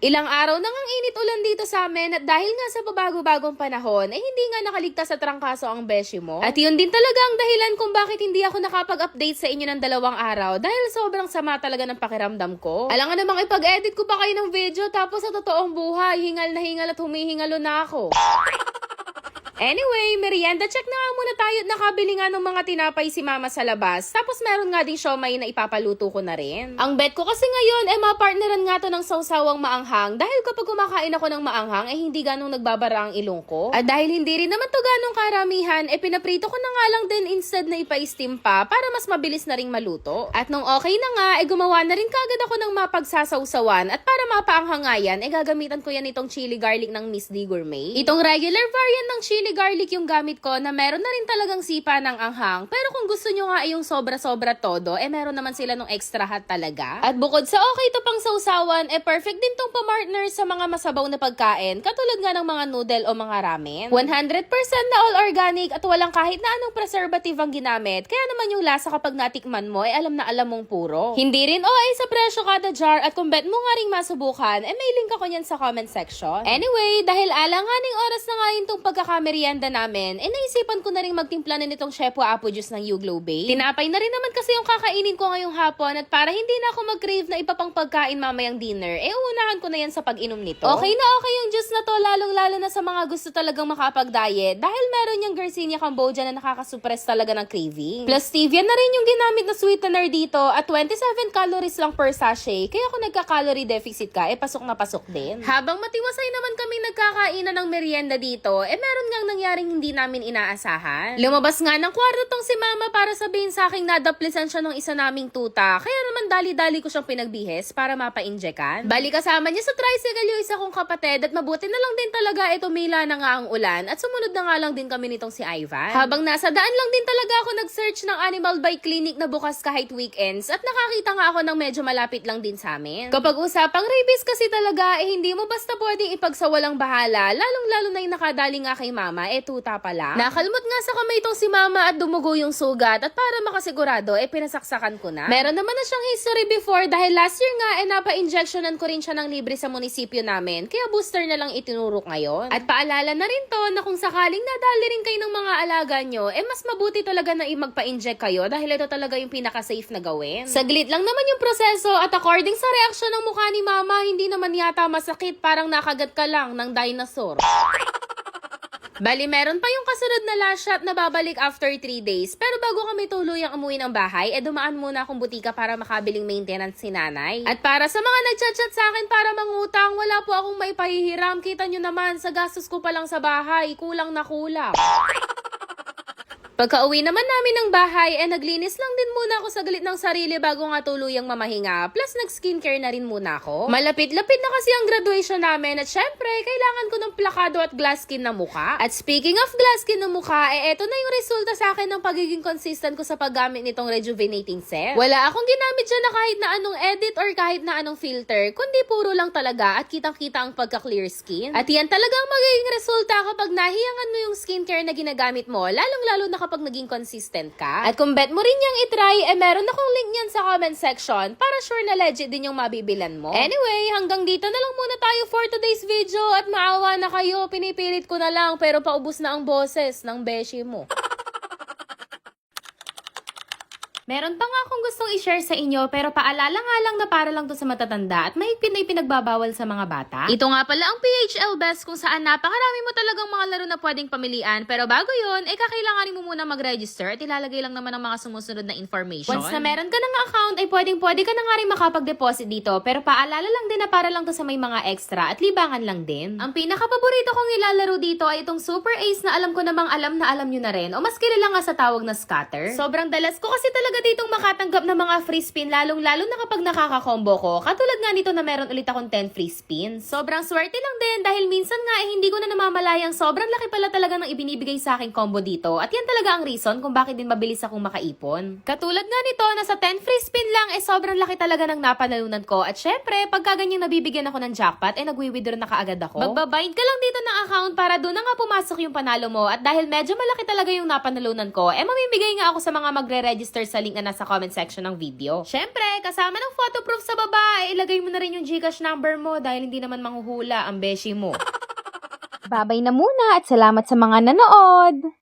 Ilang araw nang ang init ulan dito sa amin at dahil nga sa pabago-bagong panahon, eh hindi nga nakaligtas sa trangkaso ang beshi mo. At yun din talaga ang dahilan kung bakit hindi ako nakapag-update sa inyo ng dalawang araw dahil sobrang sama talaga ng pakiramdam ko. Alam nga namang ipag-edit ko pa kayo ng video tapos sa totoong buhay, hingal na hingal at humihingalo na ako. Anyway, merienda check na nga muna tayo nakabili nga ng mga tinapay si mama sa labas. Tapos meron nga ding siomay na ipapaluto ko na rin. Ang bet ko kasi ngayon, eh mapartneran nga to ng sausawang maanghang dahil kapag kumakain ako ng maanghang, eh hindi ganong nagbabara ang ilong ko. At dahil hindi rin naman to ganong karamihan, eh pinaprito ko na nga lang din instead na ipa-steam pa para mas mabilis na ring maluto. At nung okay na nga, eh gumawa na rin kagad ako ng mapagsasawsawan at para mapaanghangayan, eh gagamitan ko yan itong chili garlic ng Miss D Gourmet. Itong regular variant ng chili garlic yung gamit ko na meron na rin talagang sipa ng anghang. Pero kung gusto nyo nga yung sobra-sobra todo, eh meron naman sila nung extra hot talaga. At bukod sa okay to pang sausawan, eh perfect din tong pamartner sa mga masabaw na pagkain, katulad nga ng mga noodle o mga ramen. 100% na all organic at walang kahit na anong preservative ang ginamit, kaya naman yung lasa kapag natikman mo, eh alam na alam mong puro. Hindi rin OA sa presyo kada jar at kung bet mo nga ring masubukan, eh may link ako niyan sa comment section. Anyway, dahil alanganing oras na nga yun tong pagkakamerienda namin, eh naisipan ko na rin magtimpla na nitong Shepo Apo Juice ng Yuglo Bay. Tinapay na rin naman kasi yung kakainin ko ngayong hapon at para hindi na ako mag-crave na iba pang pagkain mamayang dinner, eh uunahan ko na yan sa pag-inom nito. Okay na okay yung juice na to, lalong-lalo na sa mga gusto talagang makapag-diet dahil meron yung Garcinia Cambodia na nakakasuppress talaga ng craving. Plus stevia na rin yung ginamit na sweetener dito at 27 calories lang per sachet, kaya kung nagka-calorie deficit ka, eh pasok na pasok din. Habang matiwasay naman kami nagkakainan ng merienda dito, eh meron ngang nangyaring hindi namin inaasahan. Lumabas nga ng kwarto tong si mama para sabihin sa aking nadaplisan siya ng isa naming tuta, kaya naman dali-dali ko siyang pinagbihis para mapa-injekan. Bali kasama niya sa tricycle yung isa kong kapatid at mabuti na lang din talaga ito mila na nga ang ulan at sumunod na nga lang din kami nitong si Ivan. Habang nasa daan lang din talaga ako nag-search ng animal bike clinic na bukas kahit weekends at nakakita nga ako ng medyo malapit lang din sa amin. Kapag usapang rabies kasi talaga eh hindi mo basta pwedeng ipagsawalang bahala lalong-lalo na yung nakadali nga kay mama eh tuta pala. Nakalmot nga sa kamay itong si mama at dumugo yung sugat at para makasigurado eh pinasaksakan ko na. Meron naman na siyang history before dahil last year nga eh napa-injectionan ko rin siya ng libre sa munisipyo namin kaya booster na lang itinurok ngayon. At paalala na rin to na kung sakaling nadali rin kayo ng mga alaga nyo eh mas mabuti talaga na i-magpa-inject kayo dahil ito talaga yung pinaka-safe na gawin. Saglit lang naman yung proseso at according sa reaksyon ng mukha ni mama hindi naman yata masakit parang nakagat ka lang ng dinosaur. Bali, meron pa yung kasunod na last shot na babalik after 3 days. Pero bago kami tuluyang umuwi ng bahay, eh dumaan muna akong butika para makabiling maintenance si nanay. At para sa mga nagchat-chat sa akin para mangutang, wala po akong may pahihiram. Kita nyo naman, sa gastos ko pa lang sa bahay, kulang na kulang. Pagka uwi naman namin ng bahay, eh naglinis lang din muna ako sa galit ng sarili bago nga tuluyang mamahinga. Plus nag-skincare na rin muna ako. Malapit-lapit na kasi ang graduation namin at syempre, kailangan ko ng plakado at glass skin na mukha. At speaking of glass skin na mukha, eh eto na yung resulta sa akin ng pagiging consistent ko sa paggamit nitong rejuvenating set. Wala akong ginamit dyan na kahit na anong edit or kahit na anong filter, kundi puro lang talaga at kitang-kita ang pagka-clear skin. At yan talagang magiging resulta kapag nahiyangan mo yung skincare na ginagamit mo, lalong-lalo na kapag naging consistent ka. At kung bet mo rin yung itry, eh meron akong link niyan sa comment section para sure na legit din yung mabibilan mo. Anyway, hanggang dito na lang muna tayo for today's video at maawa na kayo, pinipilit ko na lang pero paubos na ang boses ng beshi mo. Meron pa nga akong gustong i-share sa inyo pero paalala nga lang na para lang to sa matatanda at mahigpit na ipinagbabawal sa mga bata. Ito nga pala ang PHL Best kung saan napakarami mo talagang mga laro na pwedeng pamilian pero bago yon ay kakailanganin mo muna mag-register at ilalagay lang naman ang mga sumusunod na information. Once na meron ka ng account ay pwedeng pwede ka na nga rin makapag-deposit dito pero paalala lang din na para lang to sa may mga extra at libangan lang din. Ang pinaka-paborito kong ilalaro dito ay itong Super Ace na alam ko namang alam na alam nyo na rin o mas kilala nga sa tawag na scatter. Sobrang dalas ko kasi talaga ditong makatanggap ng mga free spin lalong-lalo na kapag nakaka-combo ko. Katulad nga nito na meron ulit akong 10 free spins. Sobrang swerte lang din dahil minsan nga eh, hindi ko na namamalayang sobrang laki pala talaga ng ibinibigay sa aking combo dito. At yan talaga ang reason kung bakit din mabilis akong makaipon. Katulad nga nito na sa 10 free spin lang eh sobrang laki talaga ng napanalunan ko. At syempre, pagka ganyang nabibigyan ako ng jackpot, eh nagwi-withdraw na kaagad ako. Magbabind ka lang dito ng account para doon na nga pumasok yung panalo mo. At dahil medyo malaki talaga yung napanalunan ko, eh mamimigay nga ako sa mga magre-register sa link link na nasa comment section ng video. Syempre, kasama ng photoproof sa baba, eh, ilagay mo na rin yung Gcash number mo dahil hindi naman manghuhula ang beshi mo. Babay na muna at salamat sa mga nanood!